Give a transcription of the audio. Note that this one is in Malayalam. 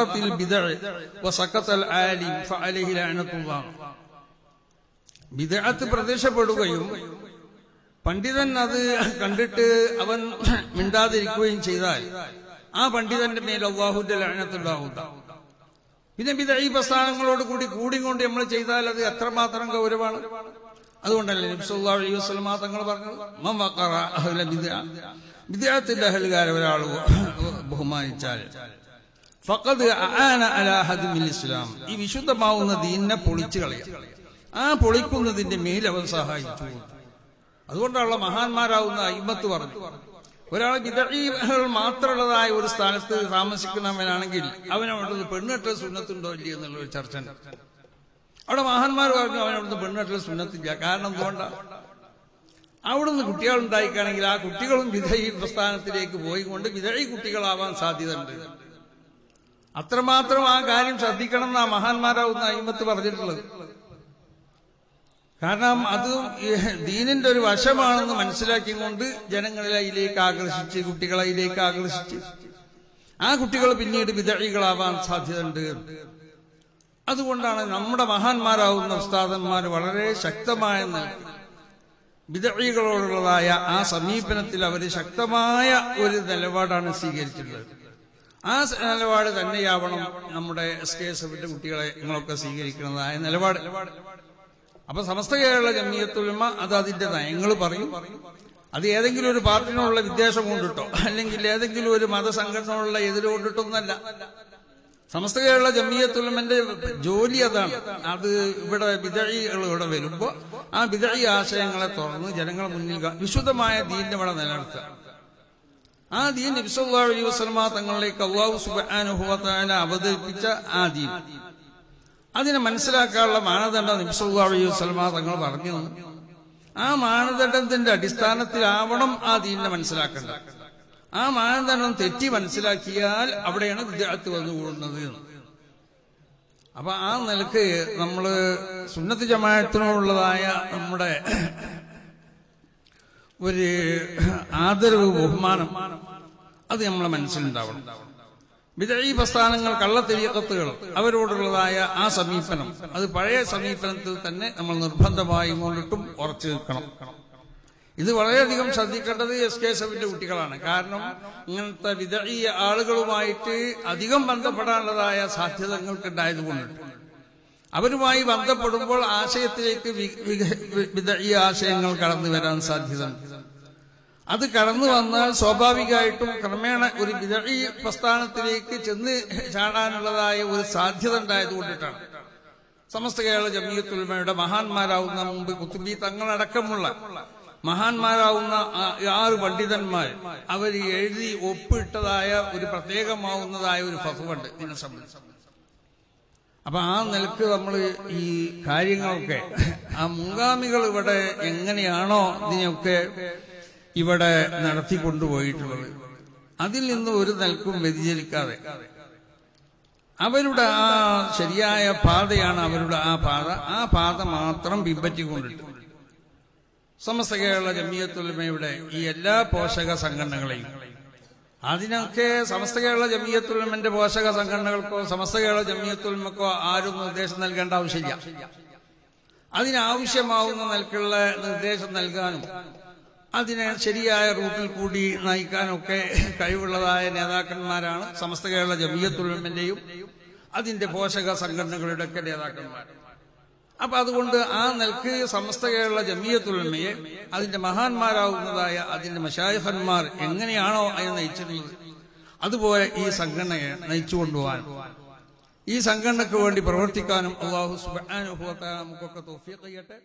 അഹ്റത്തിൽ ബിദഅത്ത് പ്രത്യക്ഷപ്പെടുകയും പണ്ഡിതൻ അത് കണ്ടിട്ട് അവൻ മിണ്ടാതിരിക്കുകയും ചെയ്താൽ ആ പണ്ഡിതന്റെ മേൽ അള്ളാഹുന്റെ ലഹനത്തുണ്ടാവുക പിന്നെ വിധ ഈ പ്രസ്ഥാനങ്ങളോട് കൂടി കൂടിക്കൊണ്ട് നമ്മൾ ചെയ്താൽ അത് എത്രമാത്രം ഗൗരവമാണ്. അതുകൊണ്ടല്ലേ അലൈഹി വസല്ലമ തങ്ങൾ പറഞ്ഞത്? വിദ്യാത്തിന്റെ അഹൽകാരെ ഒരാൾ ബഹുമാനിച്ചാൽ ആന ഇസ്ലാം. ഈ വിശുദ്ധമാവുന്ന ദീനിനെ പൊളിച്ചു കളയാം. ആ പൊളിക്കുന്നതിന്റെ മേൽ അവൻ സഹായിച്ചു. അതുകൊണ്ടുള്ള മഹാന്മാരാവുന്ന അയിമത്ത് പറഞ്ഞു ഒരാൾ വിതഴികൾ മാത്രമുള്ളതായ ഒരു സ്ഥലത്ത് താമസിക്കുന്നവനാണെങ്കിൽ അവനവിടുന്ന് പെണ്ണെട്ട സുന്നത്തുണ്ടോ ഇല്ലേ എന്നുള്ള ഒരു ചർച്ച അവിടെ മഹാന്മാർ പറഞ്ഞു അവനവിടുന്ന് പെണ്ണെട്ട സുന്നത്തില്ല. കാരണം എന്തുകൊണ്ടാ? അവിടുന്ന് കുട്ടികൾ ഉണ്ടായിക്കാണെങ്കിൽ ആ കുട്ടികളും വിധയി പ്രസ്ഥാനത്തിലേക്ക് പോയിക്കൊണ്ട് വിധയി കുട്ടികളാവാൻ സാധ്യതയുണ്ട്. അത്രമാത്രം ആ കാര്യം ശ്രദ്ധിക്കണം എന്നാ മഹാന്മാരാവുന്ന അയിമത്ത് പറഞ്ഞിട്ടുള്ളത്. കാരണം അത് ദീനിന്റെ ഒരു വശമാണെന്ന് മനസ്സിലാക്കിക്കൊണ്ട് ജനങ്ങളെ അതിലേക്ക് ആകർഷിച്ച് കുട്ടികളെ അതിലേക്ക് ആകർഷിച്ച് ആ കുട്ടികൾ പിന്നീട് വിതഴികളാവാൻ സാധ്യതയുണ്ട്. അതുകൊണ്ടാണ് നമ്മുടെ മഹാന്മാരാവുന്ന ഉസ്താദന്മാർ വളരെ ശക്തമായ വിതഴികളോടുള്ളതായ ആ സമീപനത്തിൽ അവർ ശക്തമായ ഒരു നിലപാടാണ് സ്വീകരിച്ചിട്ടുള്ളത്. ആ നിലപാട് തന്നെയാവണം നമ്മുടെ എസ് കെ എസ് എഫിന്റെ കുട്ടികളെ നിങ്ങളൊക്കെ സ്വീകരിക്കുന്നതായ നിലപാട്. അപ്പൊ സമസ്ത കേരള ജമിയത്തുലമ അത് അതിന്റെ നയങ്ങൾ പറയും. അത് ഏതെങ്കിലും ഒരു പാർട്ടിനോടുള്ള വിദ്വേഷം കൊണ്ടിട്ടോ അല്ലെങ്കിൽ ഏതെങ്കിലും ഒരു മതസംഘടനയുള്ള എതിര് കൊണ്ടിട്ടൊന്നല്ല. സമസ്ത കേരള ജമിയത്തുലമന്റെ ജോലി അതാണ്. അത് ഇവിടെ വിതഴികൾ ഇവിടെ വരുമ്പോ ആ വിതഴി ആശയങ്ങളെ തുറന്ന് ജനങ്ങളെ മുന്നിൽ വിശുദ്ധമായ ദീനവിടെ നിലനിർത്തുക. ആ ദീൻ അലൈഹി വസ്ലമ തങ്ങളിലേക്ക് അള്ളാഹു സുബാനുഭവത്തായ അവതരിപ്പിച്ച ആ ദീൻ. അതിനെ മനസ്സിലാക്കാനുള്ള മാനദണ്ഡം നബിസല്ലാ അലൈഹി വസ്ലമ തങ്ങൾ പറഞ്ഞു. ആ മാനദണ്ഡത്തിന്റെ അടിസ്ഥാനത്തിലാവണം ആ ദീനിനെ മനസ്സിലാക്കേണ്ടത്. ആ മാനദണ്ഡം തെറ്റി മനസ്സിലാക്കിയാൽ അവിടെയാണ് വിദ്യാർത്ഥി വന്നു കൂടുന്നത് അപ്പൊ ആ നിലയ്ക്ക് നമ്മൾ സുന്നത്ത് ജമായത്തിനോടുള്ളതായ നമ്മുടെ ഒരു ആദരവ് ബഹുമാനം. അത് നമ്മളെ മനസ്സിലുണ്ടാവണം. വിതഴി പ്രസ്ഥാനങ്ങൾ കള്ളത്തിരിയക്കത്തുകൾ അവരോടുള്ളതായ ആ സമീപനം. അത് പഴയ സമീപനത്തിൽ തന്നെ നമ്മൾ നിർബന്ധമായി കൊണ്ടിട്ടും ഉറച്ചു നിൽക്കണം. ഇത് വളരെയധികം ശ്രദ്ധിക്കേണ്ടത് എസ് കെ കുട്ടികളാണ്. കാരണം ഇങ്ങനത്തെ വിതഴി ആളുകളുമായിട്ട് അധികം ബന്ധപ്പെടാനുള്ളതായ സാധ്യതകൾക്ക് ഉണ്ടായതുകൊണ്ട് അവരുമായി ബന്ധപ്പെടുമ്പോൾ ആശയത്തിലേക്ക് വിതഴി ആശയങ്ങൾ കടന്നു വരാൻ സാധ്യത. അത് കടന്നു വന്നാൽ സ്വാഭാവികമായിട്ടും ക്രമേണ ഒരു വിതഴി പ്രസ്ഥാനത്തിലേക്ക് ചെന്ന് ചാടാനുള്ളതായ ഒരു സാധ്യത ഉണ്ടായതുകൊണ്ടിട്ടാണ് സമസ്ത കേരള ജമീയത്തുൽമയുടെ മഹാന്മാരാവുന്ന മുമ്പ് കുത്തുബി തങ്ങളടക്കമുള്ള മഹാന്മാരാവുന്ന ആറ് പണ്ഡിതന്മാർ അവർ എഴുതി ഒപ്പിട്ടതായ ഒരു പ്രത്യേകമാവുന്നതായ ഒരു ഫസുണ്ട് ഇതിനെ സംബന്ധിച്ച്. അപ്പൊ ആ നിലയ്ക്ക് നമ്മൾ ഈ കാര്യങ്ങളൊക്കെ ആ മുങ്കാമികൾ ഇവിടെ എങ്ങനെയാണോ ഇതിനെയൊക്കെ ഇവിടെ നടത്തിക്കൊണ്ടുപോയിട്ടുള്ളത്. അതിൽ നിന്ന് ഒരു നിലക്കും വ്യതിചലിക്കാതെ. അവരുടെ ആ ശരിയായ പാതയാണ് അവരുടെ ആ പാത. ആ പാത മാത്രം പിൻപറ്റിക്കൊണ്ടിട്ട്. സമസ്ത കേരള ജമിയത്തുലമയുടെ ഈ എല്ലാ പോഷക സംഘടനകളെയും അതിനൊക്കെ സമസ്ത കേരള ജമീയത്തുൽമന്റെ പോഷക സംഘടനകൾക്കോ സമസ്ത കേരള ജമീയത്തുൽമക്കോ ആരും നിർദ്ദേശം നൽകേണ്ട ആവശ്യമില്ല. അതിനാവശ്യമാവുന്ന നിലക്കുള്ള നിർദ്ദേശം നൽകാനും അതിനെ ശരിയായ റൂട്ടിൽ കൂടി നയിക്കാനൊക്കെ കഴിവുള്ളതായ നേതാക്കന്മാരാണ് സമസ്ത കേരള ജമീയത്തുൽമന്റെയും അതിന്റെ പോഷക സംഘടനകളുടെ ഒക്കെ നേതാക്കന്മാർ അപ്പൊ അതുകൊണ്ട് ആ നിൽക്ക് സമസ്ത കേരള ജമിയത്തുലമയെ അതിന്റെ മഹാന്മാരാകുന്നതായ അതിന്റെ മഷായഹന്മാർ എങ്ങനെയാണോ അതിനെ നയിച്ചിരുന്നത് അതുപോലെ ഈ സംഘടനയെ നയിച്ചു കൊണ്ടുപോകാൻ ഈ സംഘടനയ്ക്ക് വേണ്ടി പ്രവർത്തിക്കാനും അള്ളാഹു സുബാനുഭവത്തെ നമുക്കൊക്കെ തോഫിയ ചെയ്യട്ടെ.